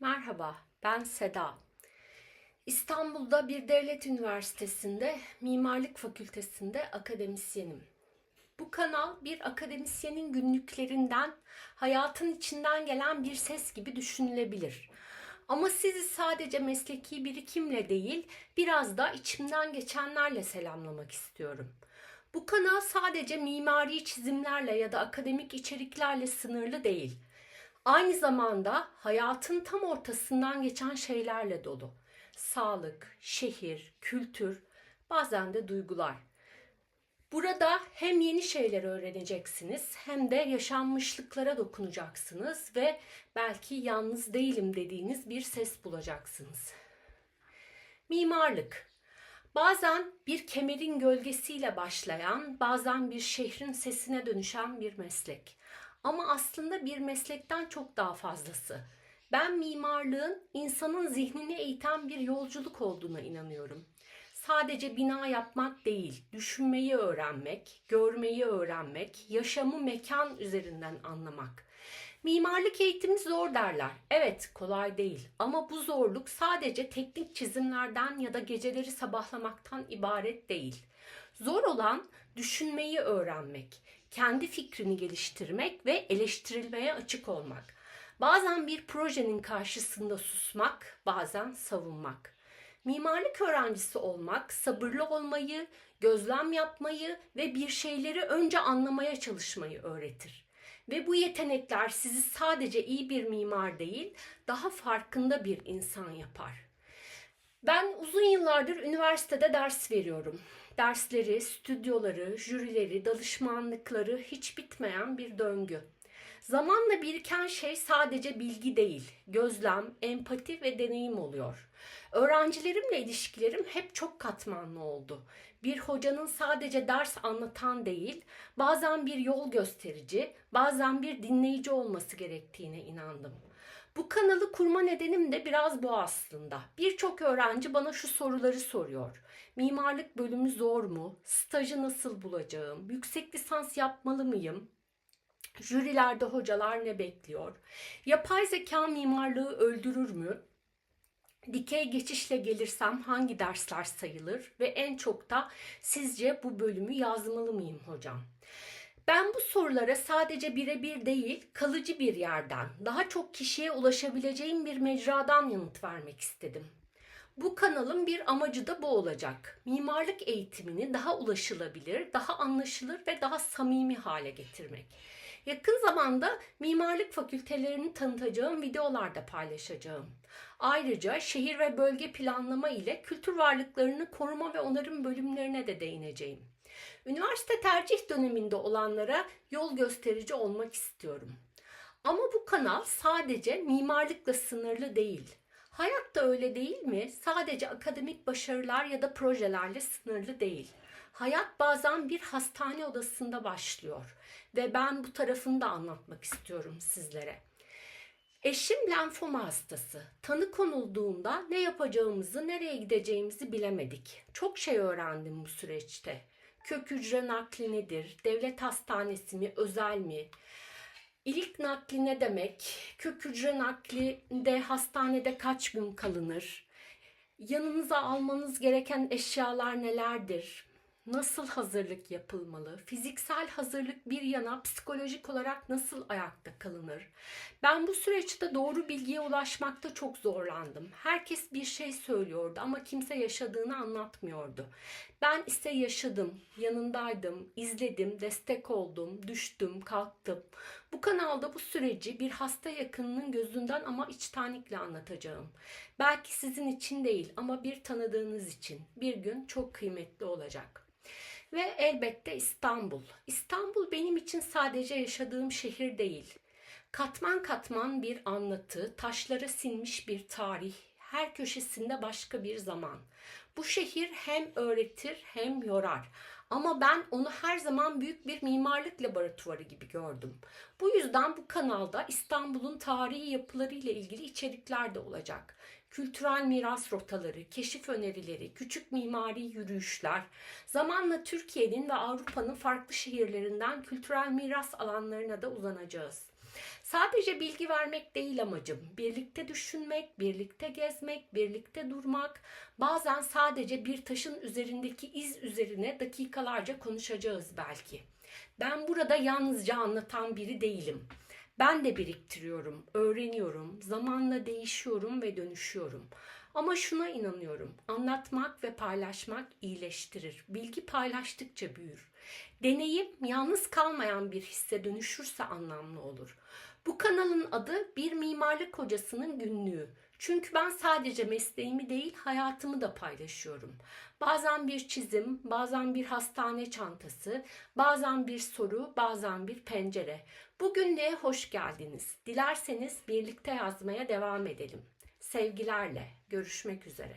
Merhaba, ben Seda. İstanbul'da bir devlet üniversitesinde mimarlık fakültesinde akademisyenim. Bu kanal bir akademisyenin günlüklerinden, hayatın içinden gelen bir ses gibi düşünülebilir. Ama sizi sadece mesleki birikimle değil, biraz da içimden geçenlerle selamlamak istiyorum. Bu kanal sadece mimari çizimlerle ya da akademik içeriklerle sınırlı değil. Aynı zamanda hayatın tam ortasından geçen şeylerle dolu. Sağlık, şehir, kültür, bazen de duygular. Burada hem yeni şeyler öğreneceksiniz hem de yaşanmışlıklara dokunacaksınız ve belki yalnız değilim dediğiniz bir ses bulacaksınız. Mimarlık Bazen bir kemerin gölgesiyle başlayan, bazen bir şehrin sesine dönüşen bir meslek. Ama aslında bir meslekten çok daha fazlası. Ben mimarlığın insanın zihnini eğiten bir yolculuk olduğuna inanıyorum. Sadece bina yapmak değil, düşünmeyi öğrenmek, görmeyi öğrenmek, yaşamı mekan üzerinden anlamak. Mimarlık eğitimi zor derler. Evet, kolay değil. Ama bu zorluk sadece teknik çizimlerden ya da geceleri sabahlamaktan ibaret değil. Zor olan düşünmeyi öğrenmek, kendi fikrini geliştirmek ve eleştirilmeye açık olmak. Bazen bir projenin karşısında susmak, bazen savunmak. Mimarlık öğrencisi olmak, sabırlı olmayı, gözlem yapmayı ve bir şeyleri önce anlamaya çalışmayı öğretir. Ve bu yetenekler sizi sadece iyi bir mimar değil, daha farkında bir insan yapar. Ben uzun yıllardır üniversitede ders veriyorum. Dersleri, stüdyoları, jürileri, danışmanlıkları hiç bitmeyen bir döngü. Zamanla biriken şey sadece bilgi değil, gözlem, empati ve deneyim oluyor. Öğrencilerimle ilişkilerim hep çok katmanlı oldu. Bir hocanın sadece ders anlatan değil, bazen bir yol gösterici, bazen bir dinleyici olması gerektiğine inandım. Bu kanalı kurma nedenim de biraz bu aslında. Birçok öğrenci bana şu soruları soruyor. Mimarlık bölümü zor mu? Stajı nasıl bulacağım? Yüksek lisans yapmalı mıyım? Jürilerde hocalar ne bekliyor? Yapay zeka mimarlığı öldürür mü? Dikey geçişle gelirsem hangi dersler sayılır ve en çok da sizce bu bölümü yazmalı mıyım hocam? Ben bu sorulara sadece birebir değil, kalıcı bir yerden, daha çok kişiye ulaşabileceğim bir mecradan yanıt vermek istedim. Bu kanalın bir amacı da bu olacak. Mimarlık eğitimini daha ulaşılabilir, daha anlaşılır ve daha samimi hale getirmek. Yakın zamanda mimarlık fakültelerini tanıtacağım videolarda paylaşacağım. Ayrıca şehir ve bölge planlama ile kültür varlıklarını koruma ve onarım bölümlerine de değineceğim. Üniversite tercih döneminde olanlara yol gösterici olmak istiyorum. Ama bu kanal sadece mimarlıkla sınırlı değil. Hayat da öyle değil mi? Sadece akademik başarılar ya da projelerle sınırlı değil. Hayat bazen bir hastane odasında başlıyor ve ben bu tarafını da anlatmak istiyorum sizlere. Eşim lenfoma hastası. Tanı konulduğunda ne yapacağımızı, nereye gideceğimizi bilemedik. Çok şey öğrendim bu süreçte. Kök hücre nakli nedir? Devlet hastanesi mi, özel mi? İlk nakli ne demek? Kök hücre naklinde hastanede kaç gün kalınır? Yanınıza almanız gereken eşyalar nelerdir? Nasıl hazırlık yapılmalı? Fiziksel hazırlık bir yana psikolojik olarak nasıl ayakta kalınır? Ben bu süreçte doğru bilgiye ulaşmakta çok zorlandım. Herkes bir şey söylüyordu ama kimse yaşadığını anlatmıyordu. Ben ise yaşadım, yanındaydım, izledim, destek oldum, düştüm, kalktım. Bu kanalda bu süreci bir hasta yakınının gözünden ama içtenlikle anlatacağım. Belki sizin için değil ama bir tanıdığınız için bir gün çok kıymetli olacak. Ve elbette İstanbul. İstanbul benim için sadece yaşadığım şehir değil. Katman katman bir anlatı, taşlara sinmiş bir tarih, her köşesinde başka bir zaman. Bu şehir hem öğretir hem yorar. Ama ben onu her zaman büyük bir mimarlık laboratuvarı gibi gördüm. Bu yüzden bu kanalda İstanbul'un tarihi yapıları ile ilgili içerikler de olacak. Kültürel miras rotaları, keşif önerileri, küçük mimari yürüyüşler, zamanla Türkiye'nin ve Avrupa'nın farklı şehirlerinden kültürel miras alanlarına da uzanacağız. Sadece bilgi vermek değil amacım. Birlikte düşünmek, birlikte gezmek, birlikte durmak. Bazen sadece bir taşın üzerindeki iz üzerine dakikalarca konuşacağız belki. Ben burada yalnızca anlatan biri değilim. Ben de biriktiriyorum, öğreniyorum, zamanla değişiyorum ve dönüşüyorum. Ama şuna inanıyorum. Anlatmak ve paylaşmak iyileştirir. Bilgi paylaştıkça büyür. Deneyim yalnız kalmayan bir hisse dönüşürse anlamlı olur. Bu kanalın adı Bir Mimarlık Hocasının Günlüğü. Çünkü ben sadece mesleğimi değil hayatımı da paylaşıyorum. Bazen bir çizim, bazen bir hastane çantası, bazen bir soru, bazen bir pencere. Bugün de hoş geldiniz. Dilerseniz birlikte yazmaya devam edelim. Sevgilerle görüşmek üzere.